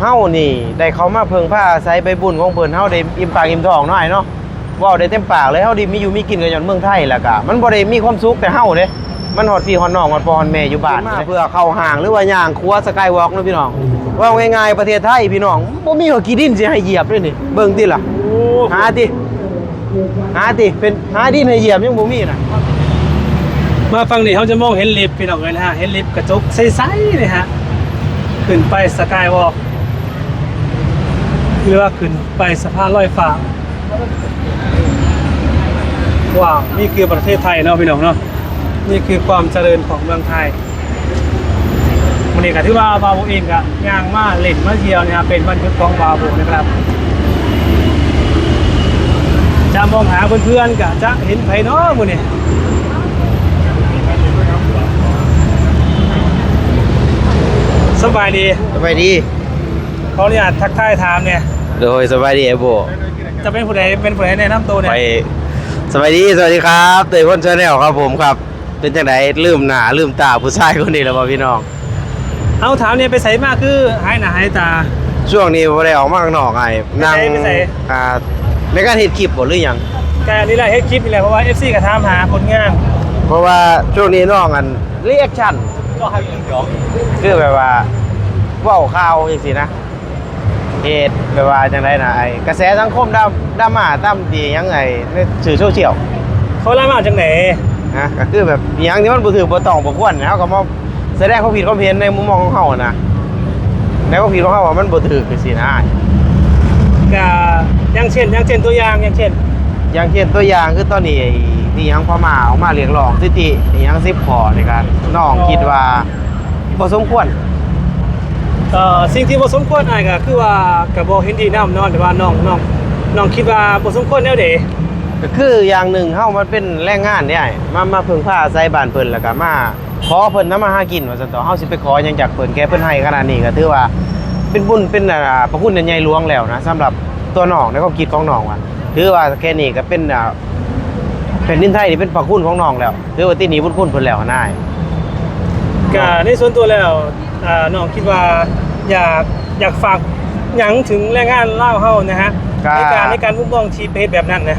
เฮานี่ได้เขามาเพิ่งผ้าอาศัยไปบุญของเพิ่นเฮาได้อิ่มปากอิ่มท้องหน่อยเนาะเว้าได้เต็มปากเลยเฮาได้มีอยู่มีกินกันอย่างเมืองไทยแล้วก็มันบ่ได้มีความสุขแต่เฮาเด้มันฮอดพี่ฮอดน้องฮอดพ่อฮอดแม่อยู่บ้านมาเพื่อเข้าห้างหรือว่าย่างครัวสกายวอล์กเนาะพี่น้องว่าง่ายๆประเทศไทยพี่น้องบ่มีหัวกีดินสิให้เหยียบด้วยนี่เบิ่งติล่ะโอ้หาติหาติเป็นหาดินให้เหยียบยังบ่มีน่ะมาฟังนี่เขาจะมองเห็นลิฟต์พี่น้องเลยนะฮะเห็นลิฟต์กระจกใสๆเลยฮะขึ้นไปสกายวอล์ก หรือว่าขึ้นไปสะพานลอยฟ้าว้าว นี่คือประเทศไทยเนาะพี่น้องเนาะนี่คือความเจริญของเมืองไทยวันนี้ก็ถือว่าบาโบเองก็ย่างมาเล่นมาเที่ยวเนี่ยครับเป็นวันหยุดของบาโบนะครับจะมองหาเพื่อนๆก็จะเห็นไผเนาะมื้อนี้สบายดีสบายดี เขาเนี่ยทักทายถามเนี่ยโดยสบายดีไอ้โบจะเป็นผู้ใดเป็นผู้ใดแนะนำตัวเนี่ยไปสวัสดีสวัสดีครับเตยพ่นชาแนลครับผมครับ เป็นจังไดลืมหน้าลืมตาผู้ชายคนนี้แล้วบ่พี่น้อง เอาถามเนี่ยไปใส่มากคือหายหน้าหายตา ช่วงนี้บ่ได้ออกมาข้างนอกไอ้นั่งไปไสไปไส อ่าในการเฮ็ดคลิปบ่หรือหยังแต่นี่แหละให้คลิปนี่แหละเพราะว่า FC ก็ถามหาผลงานเพราะว่าช่วงนี้น้องอันรีแอคชั่นก็ให้อีกดอกคือแบบว่าเว้าข่าวจังซี่นะ เฮ็ดแบบว่าจังได๋นะไอ้กระแสสังคมดราดราม่าตามที่หยังไงในสื่อโซเชียลเขาล่ามาจากไหนนะก็คือแบบอหยังที่มันบ่ถือบ่ต้องบ่ควรนะเฮาก็มาแสดงความผิดความเห็นในมุมมองของเฮานะในความผิดของเฮาว่ามันบ่ถือจังซี่นะก็อย่างเช่นอย่างเช่นตัวอย่างอย่างเช่นอย่างเช่นตัวอย่างคือตอนนี้ไอ้ที่ยังพม่าออกมาเรียกร้องสิทธิอหยัง10ข้อในการน้องคิดว่าบ่สมควร เอ่อสิ่งที่บ่สมควรอ้ายก็คือว่าก็บ่เห็นดีนำเนาะแต่ว่าน้องน้องน้องคิดว่าบ่สมควรแนวใดก็คืออย่างหนึ่งเฮามันเป็นแรงงานเนี่ยมามาพึ่งพาอาศัยบ้านเพิ่นแล้วก็มาขอเพิ่นนำมาหากินว่าซั่นต่อเฮาสิไปขอหยังจากเพิ่นแกเพิ่นให้ขนาดนี้ก็ถือว่าเป็นบุญเป็นอ่าพระคุณอันใหญ่หลวงแล้วนะสำหรับตัวน้องในความคิดของน้องว่าถือว่าแค่นี้ก็เป็นอ่าแผ่นดินไทยนี่เป็นพระคุณของน้องแล้วถือว่าที่นี้บุญคุณเพิ่นแล้วนายก็ในส่วนตัวแล้ว อ่าน้องคิดว่าอยากอยากฝากหยังถึงแรงงานลาวเฮานะฮะในการในการมุมมองชีวิตแบบนั้นนะ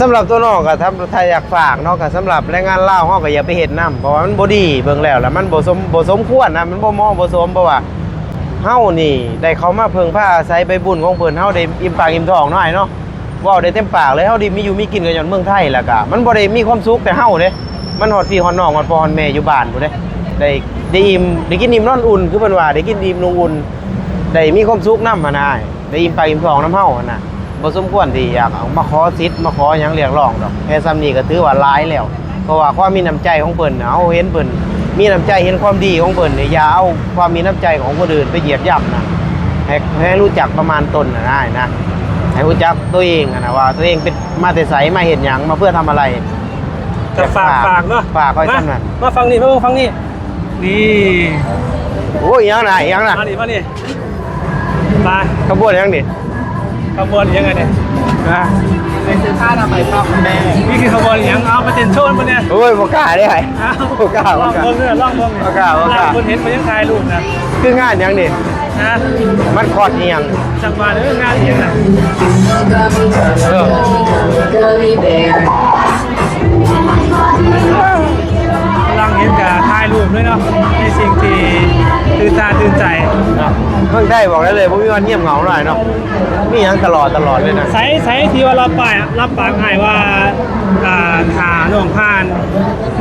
สำหรับตัวน้องก็ถ้าถ้าอยากฝากเนาะก็สำหรับแรงงานลาวเฮาก็อย่าไปเฮ็ดนํเพราะว่ามันบ่ดีเบิ่งแล้วแล้วมันบ่สมบ่สมควรนะมันบ่เหมาะบ่สมเพราะว่าเฮานี่ได้เขามาเพิ่งผ้าอาศัยไปบุญของเพิ่นเฮาได้อิ่มปากอิ่มท้องหน่อยเนาะเว้าได้เต็มปากเลยเฮาได้มีอยู่มีกินกันอย่างเมืองไทยแล้วก็มันบ่ได้มีความสุขแต่เฮาเด้มันฮอดพี่ฮอดน้องฮอดพ่อฮอดแม่อยู่บ้านพุ่นเด้ ได้ได้อิ่มได้กินอิ่มนอนอุ่นคือเพิ่นว่าได้กินอิ่มนอนอุ่นได้มีความสุขนำหั่นน่ะได้อิ่มปากอิ่มท้องนำเฮาหั่นน่ะบ่สมควรที่อยากเอามาขอสิทธิ์มาขอหยังเรียกร้องดอกแค่ซ้ำนี้ก็ถือว่าหลายแล้ว เพราะว่าความมีน้ำใจของเพิ่นน่ะเฮาเห็นเพิ่นมีน้ำใจเห็นความดีของเพิ่นเนี่ยอย่าเอาความมีน้ำใจของคนอื่นไปเหยียบย่ำนะให้ให้รู้จักประมาณตนนะได้นะให้รู้จักตัวเองอะนะว่า ตัวเองเป็นมาแต่ใสมาเห็นอย่างมาเพื่อทำอะไรก็ฝากฝากฝากเนาะฝากไว้มาซ้ำนั่นมาฟังนี่มาฟังนี่ นี่โอ้ยยังนะยังนะมาดิมาดิมาขบวนยังดิขบวนยังไงเนี่ยนะไปซื้อผ้าทำไมพ่อแม่นี่คือขบวนยังเอาไปเต้นโชว์มาเนี่ยโอ้ยบ่กล้าได้ไงเอาบ่กล้าลบ่องกล้าเบิ่งเนี่ยลองเบิ่งเนี่ยบ่กล้าบ่กล้าคนเห็นมันยังถ่ายรูปนะคืองานยังดินะมันคอดอีหยังจังหวะเรื่องงานเองนะ ได้บอกได้เลยบ่มีวันเงียบเหงาหน่อยเนาะมีหยังตลอดตลอดเลยนะ ใช้ใช้ที่ว่ารับปากรับปากให้ว่าอ่าถ่าน้องผ่าน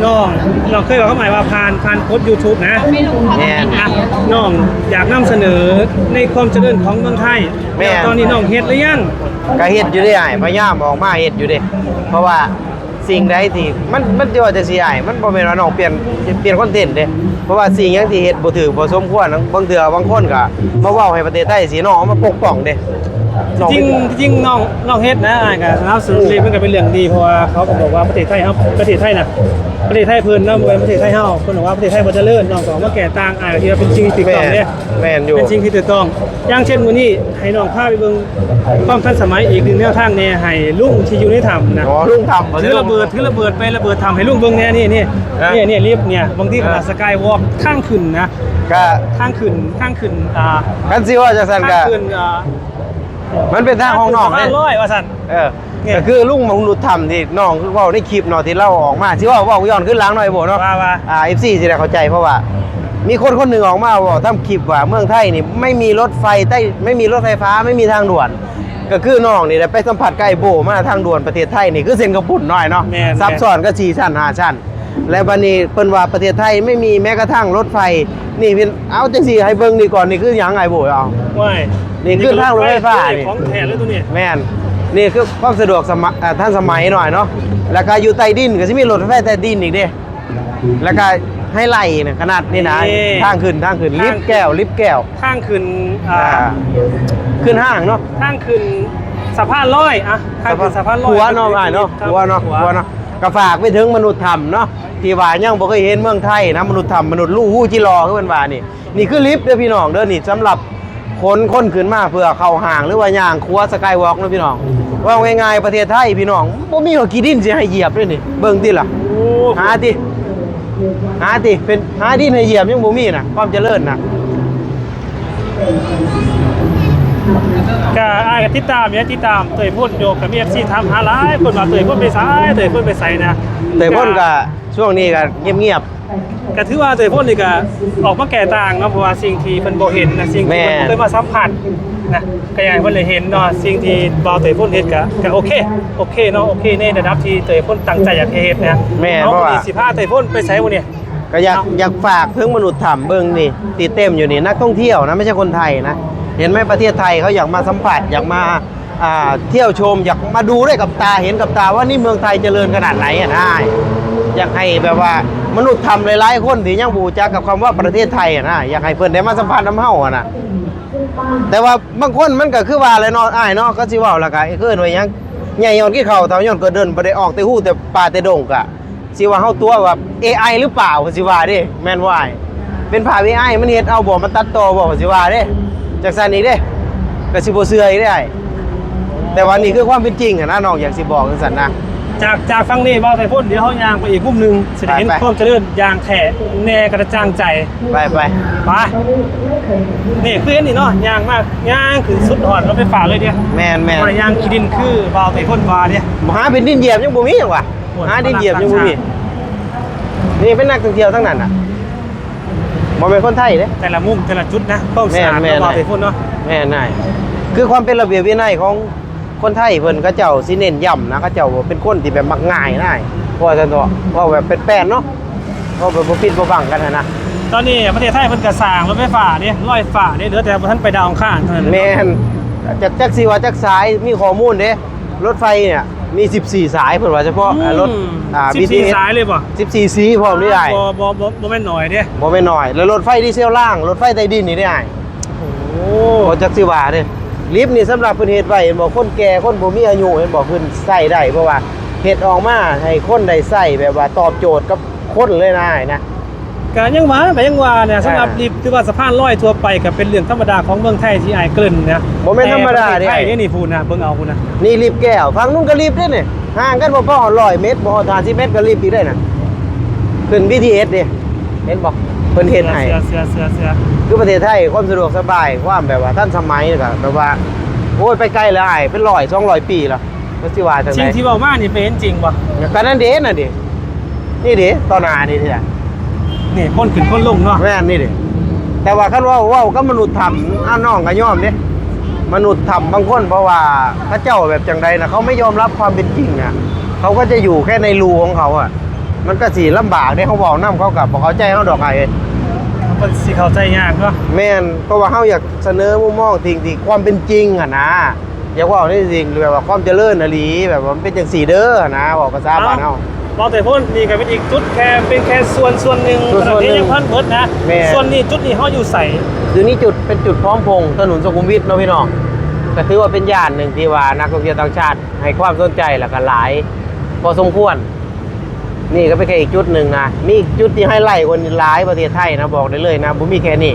น้องเราเคยบอกเขาหมายว่าผ่านผ่านโพสยูทูบนะแม่นอะน้องอยากนำเสนอในความเจริญของเมืองไทยแม่แล้วตอนนี้น้องเฮ็ดหรือยังก็เฮ็ดอยู่ได้ไอ้พยายามออกมาเฮ็ดอยู่เด้เพราะว่า สิ่งใดที่มันมันจะว่าจะสิไอ้มันบ่แม่นว่าน้องเปลี่ยนเปลี่ยนคอนเทนต์เด้เพราะว่าสิ่งหยังที่เฮ็ดบ่ถูกบ่สมควรบางเทื่อบางคนก็มาเว้าให้ประเทศไทยสิน้องมาปกป้องเด้ น้องจริงจริงน้องน้องเฮ็ดนะอ่านกับน้ำสูรีมันก็เป็นเรื่องดีเพราะว่าเขาก็บอกว่าประเทศไทยครับประเทศไทยน่ะประเทศไทยเพิ่นเนาะบ่เป็นประเทศไทยเฮาเพิ่นบอกว่าประเทศไทยบ่เจริญน้องก็มาแก่ต่างอ่านที่ว่าเป็นจริงที่ถูกแม่ต้องนเนี่ยแม่นอยู่เป็นจริงที่ถูกต้อง อย่างเช่นมื้อนี้ให้น้องพาไปเบิ่งความทันสมัยอีกหนึ่งแนวทางแน่ให้ลุงที่อยู่ในถ้ำนะอ๋อลุงทำบ่ถือระเบิดถือระเบิดไประเบิดทำให้ลุงเบิ่งแน่นี่นี่ฮะนี่นี่ลิฟต์เนี่ยบางทีขนาดสกายวอล์กข้างขึ้นนะก็ข้างขึ้นข้างขึ้นอ่า กันสิว่าจังซั่นข้างก็ ขึ้นอ่า มันเป็นทางห้องนอกข้าเด้ขึ้สะพานร้อยว่าซั่นเออเนี่ย ก็คือลุงมงนุษย์ทำที่น้องคือเว้าในคลิปเนาะที่เล่าออกมาที่ว่าเว้าย้อนขึ้นหลังหน่อยบ่เนาะ ว่าว่า อ่า FC สิได้เข้าใจเพราะว่า มีคนคนหนึ่งออกมาบอกทำคลิปว่าเมืองไทยนี่ไม่มีรถไฟใต้ไม่มีรถไฟฟ้าไม่มีทางด่วน ก็คือน้องนี่ได้ไปสัมผัสใกล้โบมาทางด่วนประเทศไทยนี่คือเส้นกระปุ่นน้อยเนาะแม่นซับซ้อนก็สี่ชั้นห้าชั้น และบัดนี้เพิ่นว่าประเทศไทยไม่มีแม้กระทั่งรถไฟ นี่เป็นเอาจังซี่ให้เบิ่งนี่ก่อนนี่คือหยังไงโบเอาว่ายนี่ขึ้นทางรถไฟฟ้านี่ ของแท้เลยตัวนี้แม่นนี่คือความสะดวกสมัยอ่าท่านสมัยหน่อยเนาะแล้วก็อยู่ใต้ดินก็สิมีรถไฟใต้ดินอีกเด้แล้วก็ให้ไล่เนี่ยขนาดนี่นะทางขึ้นทางขึ้นลิฟต์แก้วลิฟต์แก้วข้างขึ้นอ่าอ่าขึ้นห้างเนาะ ข้างขึ้นสะพานลอยอะข้างขึ้นสะพานลอยหัวเนาะอ้ายเนาะครับหัวเนาะหัวเนาะ ก็ฝากไปถึงมนุษย์ธรรมเนาะที่ว่ายังบ่เคยเห็นเมืองไทยนะมนุษย์ธรรมมนุษย์ลู่ฮู้จิรอคือเพิ่นว่านี่นี่คือลิฟต์เด้อพี่น้องเด้อนี่สำหรับคนคนขึ้นมาเพื่อเข้าห้างหรือว่าย่างครัวสกายวอล์กเนาะพี่น้องว่าง่ายๆประเทศไทยพี่น้องบ่มีหัวกี่ดินสิให้เหยียบด้วยนี่เบิ่งติล่ะโอ้หาติหาติเป็นหาดินให้เหยียบยังบ่มีน่ะความเจริญน่ะ ก็อ้ายก็ติดตามเนี่ยติดตามเตยพ่นโยกกับมีเอฟซีทำหาหลายคนว่าเตยพ่นไปซ้ายเตยพ่นไปใส่นะแต่พ่นก็ช่วงนี้ก็เงียบก็ถือว่าเตยพ่นนี่ก็ออกมาแก่ต่างเนาะเพราะว่าสิ่งที่เพิ่นบ่เห็นนะสิ่งที่เพิ่นบ่เคยมาสัมผัสนะก็อยากให้เพิ่นได้เห็นเนาะสิ่งที่บ่าวเตยพ่นเฮ็ดก็ก็โอเคโอเคเนาะโอเคในระดับที่เตยพ่นตั้งใจอยากเฮ็ดนะแม่เอาเพราะว่าวันนี้สิพาเตยพ่นไปใส่วันนี้ก็อยากอยากฝากถึงมนุษย์ถ้ำเบิ่งนี่ติดเต็มอยู่นี่นักท่องเที่ยวนะไม่ใช่คนไทยนะ เห็นไหมประเทศไทยเขาอยากมาสัมผัสอยากมาเที่ยวชมอยากมาดูด้วยกับตาเห็นกับตาว่านี่เมืองไทยเจริญขนาดไหนอะนะอยากให้แบบว่ามนุษย์ทำหลายๆคนที่ยังบูจักกับคำว่าประเทศไทยอะนะอยากให้เพิ่อนได้มาสัมผัสน้ำเฮาอะนะแต่ว่าบางคนมันก็คือว่าอะไรเนาะอ้ายเนาะก็สิว้าล้วก็คือหน่วยยังใหญ่ยอนกี่เข่าเท่าย้อนก็เดินบ่ได้ออกแต่ฮู้แต่ป่าแต่ดงกะสิว่าเฮาตัวแบบ AI หรือเปล่าสิว่าด้แม่นว่ายเป็นภาพ AI มันเฮ็ดเอาบ่มันตัดต่อบ่สิว่าด้ จักซั่นอีกเด้ก็สิบ่เชื่ออีกเด้อ้ายแต่ว่านี่คือความเป็นจริงอะนะน้องอยากสิบอกจังซั่นนะจากจากฟังนี่บ่าวเตยพ่นเดี๋ยวเฮายางไปอีกมุมหนึงสิได้เห็นไปไปความเจริญอย่างแท้แน่กระจ่างใจไปไปไปนี่คืออันนี่เนาะยางมากยางคือสุดหอดรถไฟฟ้าเลยเดียวแม่นแม่นมันยางขี้ดินคือบาวไต่พ่นวาเนี่ยหาเป็นดินเหยียบยังบ่มีหยังวะโอ้ยหาดินเหยียบยังบ่มีต่างนี่เป็นนักท่องเที่ยวทั้งนั้นน่ะ บ่เป็นคนไทยเด้ แต่ละมุมแต่ละจุดนะต้องสะอาดแม่นของแม่นบาวไต่พ่นเนาะแม่นายคือความเป็นระเบียบวินัยของคนไทยเพิ่นก็เจ้าสิเน้นย้ำนะเขาเจ้าเป็นคนที่แบบมักง่ายนายเพราะว่าซั่นเถาะว่าแบบเป็นแป้นเนาะว่าแบบบ่ปิดบ่บังกันนะนะตอนนี้ประเทศไทยเพิ่นกระสร้างรถไฟฟ้าเนี่ยร้อยฟ้าเนี่ยเหลือแต่บ่ทันไปดาวอังคารเท่านั้นแม่นจักจักสิว่าจักสายมีข้อมูลเด้รถไฟเนี่ย มี 14 สายเพิ่นว่าเฉพาะอ่ารถอ่า สิบสี่ BTS สายเลยบ่14สีพร้อมนี่ได้บ่บ่บ่บ่แม่นหน่อยเด้บ่แม่นน้อย แล้วรถไฟดีเซลล่าง รถไฟใต้ดินนี่ได้โอ้โอ้จักสิว่าเด้ลิฟต์นี่สำหรับเพิ่นเฮ็ดไว้เห็นบ่คนแก่คนบ่มีอายุเห็นบ่เพิ่นใช้ได้เพราะว่าเฮ็ดออกมาให้คนได้ใช้แบบว่าตอบโจทย์กับคนเลยนะนะ การยังว่าก็ยังว่าเนี่ยสำหรับอ่าลิฟต์คือว่าสะพานลอยทั่วไปก็เป็นเรื่องธรรมดาของเมืองไทยที่อายเกริ่นนะบ่แม่นธรรมดาเด้แต่ประเทศไทยเนี่ยนี่พูดนะเบิ่งเอาพูดนะนี่ลิฟต์แก้วฝั่งนู้นก็ลิฟต์เด้นี่ห่างกันบ่พอ100เมตรบ่ฮอด50เมตรก็ลิฟต์อีกได้น่ะขึ้น BTS ดิเห็นบ่เพิ่นเฮ็ดให้เสือเสือเสือเสือคือประเทศไทยความสะดวกสบายความแบบว่าทันสมัยนี่ก็แบบว่าโอ้ยไปไกลแล้วอ้ายเป็น100 200 ปีแล้วก็สิว่าจังจริงได๋ที่เว้ามานี่เป็นจริงบ่ก็นั่นเด้น่ะดินี่ดิต่อหน้านี่เด้ นี่พ่นขึ้นพ่นลงเนาะแม่นนี่ดิแต่ว่าคันว่าเว้าก็มนุษย์ทำอ้าวน้องก็ยอมเด้มนุษย์ทำบางคนเพราะว่าพระเจ้าแบบจังใดนะเขาไม่ยอมรับความเป็นจริงอะเขาก็จะอยู่แค่ในรูของเขาอะ มันก็สิลำบากเด้เขาบอกนํเขากับบ่เข้าใจเขาดอกไอ้มันสิเข้าใจยากเนาะแม่นเพราะว่าเขาอยากเสนอมุมมองสิ่งที่ความเป็นจริงอะนะอยากเว่าในสิ่งแบบว่าความเจริญน่ะหลีแบบว่ามันเป็นจังซี่เด้อนะบอกภาษาบ้านเฮา บอกแต่พ่นนี่ก็เป็นอีกจุดแค่เป็นแค่ส่วนส่วนหนึ่งส่วนส่วนหนึ่งยังพันเบิดนะ แม่ ส่วนนี้จุดนี้เขาอยู่ใส่คือนี่จุดเป็นจุดพร้อมพงษ์ถนนสุขุมวิทเนาะพี่น้องก็ถือว่าเป็นย่านหนึ่งที่ว่านักท่องเที่ยวต่างชาติ ให้ความสนใจแล้วก็หลายพอสมควร นี่ก็เป็นแค่อีกจุดหนึ่งนะมีอีกจุดที่ให้ไล่คนหลายประเทศไทยนะบอกได้เลยนะบุมีแค่นี้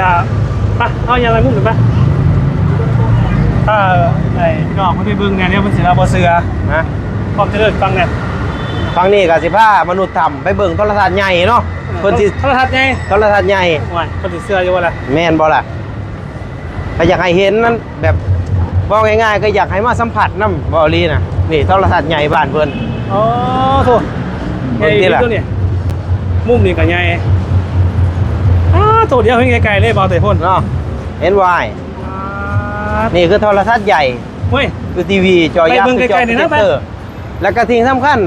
ก็ไปเอาอย่างไรมุ่งถึงปะถ้าไอ้ดอกมันไปเบิ่งเนี่ยเนี่ยมันสิเราบ่เสือนะความเจริญฟังเนี่ย ฟังนี่กับสิผ้ามนุษย์ทำไปเบิ่งโทรทัศน์ใหญ่เนาะเพิ่นสิโทรทัศน์ไงโทรทัศน์ใหญ่ว่าเพิ่นสิเสืออยู่ว่าล่ะแม่นบ่ล่ะถ้าอยากให้เห็นนั้นแบบบอกง่ายๆก็อยากให้มาสัมผัสน้ำบอลีนะนี่โทรทัศน์ใหญ่บ้านเพิ่นอ๋อโถใหญ่เบิ่งดิดีล่ะตัวเนี่ยมุมนี้ก็ใหญ่อ้าโถเดียวเพิ่งไกลๆเลยเบาแต่พ่นเนาะเห็นวายอ่านี่คือโทรทัศน์ใหญ่เฮ้ยคือทีวีจอยักษ์ไปเบิ่งคือจอไกลๆหน่อยนะโปรเจคเตอร์แล้วก็ทิ้งสำคัญ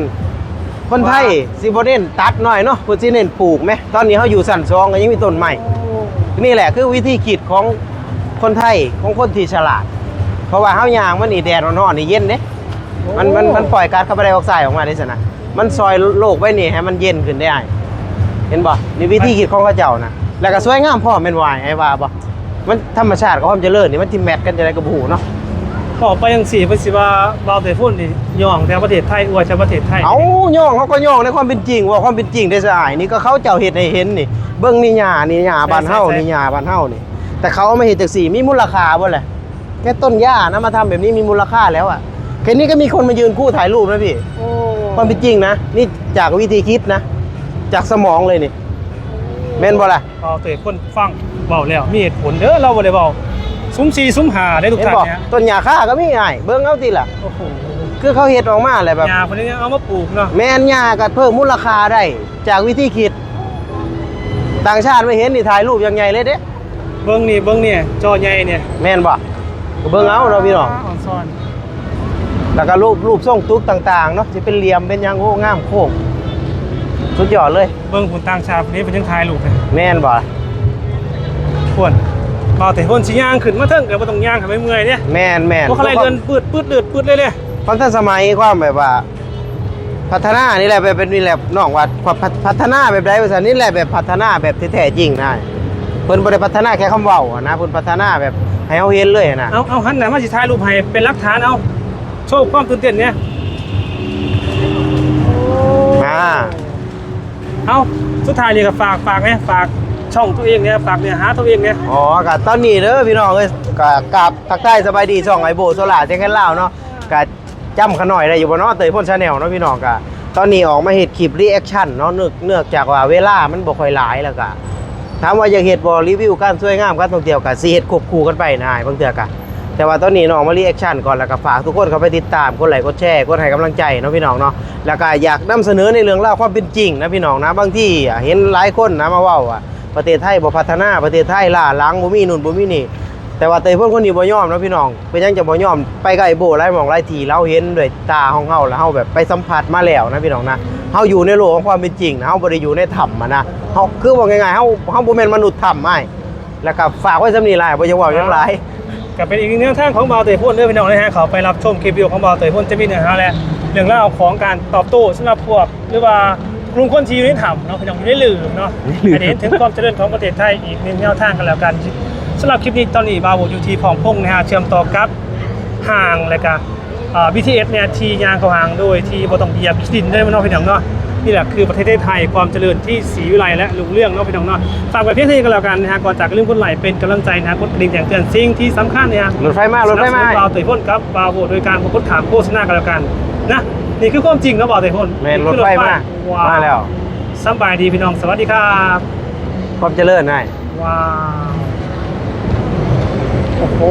คนไทยสิบ่เน้นตัดหน่อยเนาะเพิ่นสิเน้นปลูกไหมตอนนี้เฮาอยู่สั่นซองก็ยังมีต้นใหม่นี่แหละคือวิธีคิดของคนไทยของคนที่ฉลาด เพราะว่าเฮายางมันนี่แดดร้อนๆนี่เย็นเด้มันมันมันปล่อยก๊าซคาร์บอนไดออกไซด์ออกมาได้สินะมันซอยโลกไว้นี่ให้มันเย็นขึ้นได้อ้ายเห็นบ่นี่วิธีคิดของเขาเจ้านะแล้วก็สวยงามพร้อมเป็นวายไอ้ว่าบ่มันธรรมชาติกับความเจริญนี่มันที่แมทกันจะได้กับหูเนาะ ขอไปยังสี่เพิ่นสิว่าเบาแต่พ่นนี่ย่องแต่ประเทศไทยอวยแต่ประเทศไทยเอาย่องเขาก็ย่องในความเป็นจริงว่าความเป็นจริงได้สะอายนี่ก็เขาเจ้าเฮ็ดให้เห็นนี่ เบิ่งนี่หญ้านี่หญ้าบ้านเฮานี่หญ้าบ้านเฮานี่ แต่เขาเอามาเฮ็ดจังซี่มีมูลค่าบ่แหละแค่ต้นหญ้านะมาทำแบบนี้มีมูลค่าแล้วอะแค่นี้ก็มีคนมายืนคู่ถ่ายรูปนะพี่โอ้ความเป็นจริงนะนี่จากวิธีคิดนะ จากสมองเลยนี่แม่นบ่ล่ะเบาแต่พ่นฟังเบาแล้วมีเหตุผลเด้อเราบ่ได้เบา ซุ้มสี่ซุ้มหาได้ทุกเห็นท่านบ่เนี่ยต้นหญ้าค่าก็มีอ้ายเบิ่งเอาติล่ะ โอ้โหคือเขาเฮ็ดออกมาแหละแบบ ยาคนนี้เอามาปลูกเนาะแม่นหญ้าก็เพิ่มมูลค่าได้จากวิธีคิด ต่างชาติไม่เห็นนี่ถ่ายรูปอยังไงเลยเด้เบิ้งนี่เบิ้งเนี่ยจอใหญ่เนี่ยแม่นบ่ก็เบิ่งเอาเนาะพี่น้อง อ่อนซ่อนแล้วก็รูปรูปทรงตุ๊กต่างๆเนาะสิเป็นเหลี่ยมเป็นหยังโอ้งามโค้งสุดยอดเลย เบิ้งผลต่างชาติคนนี้เป็นยังทายลูกเลยแม่นบ่ควรเบาแต่พ่นสีย่างขึ้นมาเถิงกิดว่าต้องย่างทำให้เมื่อยเนี่ยแม่นแม่นพวกอะไรเดินปืดปืดเดือดปืดเลยเลยความทันสมัยความแบบว่า พัฒนานี่แหละแบบเป็นนี่แหละน้องว่าพัฒพัฒนาแบบใดว่าซั่นนี่แหละแบบพัฒนาแบบแท้จริงนะเพิ่นบ่ได้พัฒนาแค่คำเว้าอะนะเพิ่นพัฒนาแบบให้เฮาเห็นเลยนะเอาเอาหันหน้ามาสิถ่ายรูปให้เป็นหลักฐานเอาโชว์ความตื่นเต้นเนี่ยอ่าเอาสุดท้ายนี่ก็ฝากฝากเนี่ยฝาก ช่องตัวเองเนี่ยฝากเนื้อหาตัวเองเนี่ยอ๋อก็ตอนนี้เด้อพี่น้องเอ้ยก็กราบทักทายสบายดีช่องไอโบโซล่าแจ้งแค่ลาวเนาะก็จำขะหน่อยได้อยู่บ่เนาะเตยพ่นชาแนลเนาะพี่น้องก็ตอนนี้ออกมาเฮ็ดคลิปรีแอคชั่นเนาะเนื่องเนื่องจากว่าเวลามันบ่ค่อยหลายแล้วก็ถามว่าอยากเฮ็ดบ่รีวิวการสวยงามการท่องเที่ยวก็สิเฮ็ดควบคู่กันไปนะบางเทื่อก็แต่ว่าตอนนี้น้องมารีแอคชั่นก่อนแล้วก็ฝากทุกคนเข้าไปติดตามกดไลค์กดแชร์กดให้กำลังใจเนาะพี่น้องเนาะแล้วก็อยากนำเสนอในเรื่องราวความเป็นจริงนะพี่น้องนะบางที่อะเห็นหลายคนนะมาเว้าอะ ประเทศไทยบ่พัฒนาประเทศไทยล่าหลังบ่มีนู่นบ่มีนี่ แต่ว่าเตยเพิ่นคนนี้บ่ยอมนะพี่น้องเป็นยังจะบ่ยอมไปกับไอ้โบหลายหมองหลายทีเราเห็นด้วยตาของเฮาแล้วเฮาแบบไปสัมผัสมาแล้วนะพี่น้องนะเฮาอยู่ในโลกของความเป็นจริงนะเฮาบ่ได้อยู่ในถ้ำอะนะเฮาคือว่าง่ายๆเฮาเฮาบ่แม่นมนุษย์ถ้ำอ้ายแล้วก็ฝากไว้สำนี้หลายบ่จะเว้าหยังหลายก็เป็นอีกหนึ่งแนวทางของบาเตยพ่นเด้อพี่น้องนะฮะเขาไปรับชมคลิปวิดีโอของบาเตยพ่นจะมีเนื้อหาและเรื่องราวของการตอบโต้สำหรับพวกหรือว่า กลุ่มคนที่อยู่ในถ้ำเนาะพี่น้องอยู่ในหลืมเนาะอันนี้ถึงความเจริญของประเทศไทยอีกหนึ่งแนวทางกันแล้วกันสำหรับคลิปนี้ตอนนี้บาโวอยู่ที่ของพงนะฮะเชื่อมต่อกับห่างและก็อ่า BTS เนี่ยทียางเขาห่างโดยที่บ่ต้องเหยียบดินได้มาเนาะพี่น้องเนาะนี่แหละคือประเทศไทยความเจริญที่สีวิไลและลุงเรื่องเนาะพี่น้องเนาะฝากไว้เพียงเท่านี้กันแล้วกันนะฮะก่อนจากก็ลืมกดไหลเป็นกำลังใจนะฮะกดกระดิ่งแจ้งเตือนสิ่งที่สำคัญเนี่ยรถไฟมารถไฟมาสนับสนุนบาวเตยพ่นกับบาวโวโดยการประกดขามโฆษณากันแล้วกันนะ นี่คือความจริงนะบาวเตยพ่นแม่นรถไฟมา ว้าวมาแล้ว สำบายดีพี่น้อง สวัสดีครับความเจริญนายว้าว โอ้โห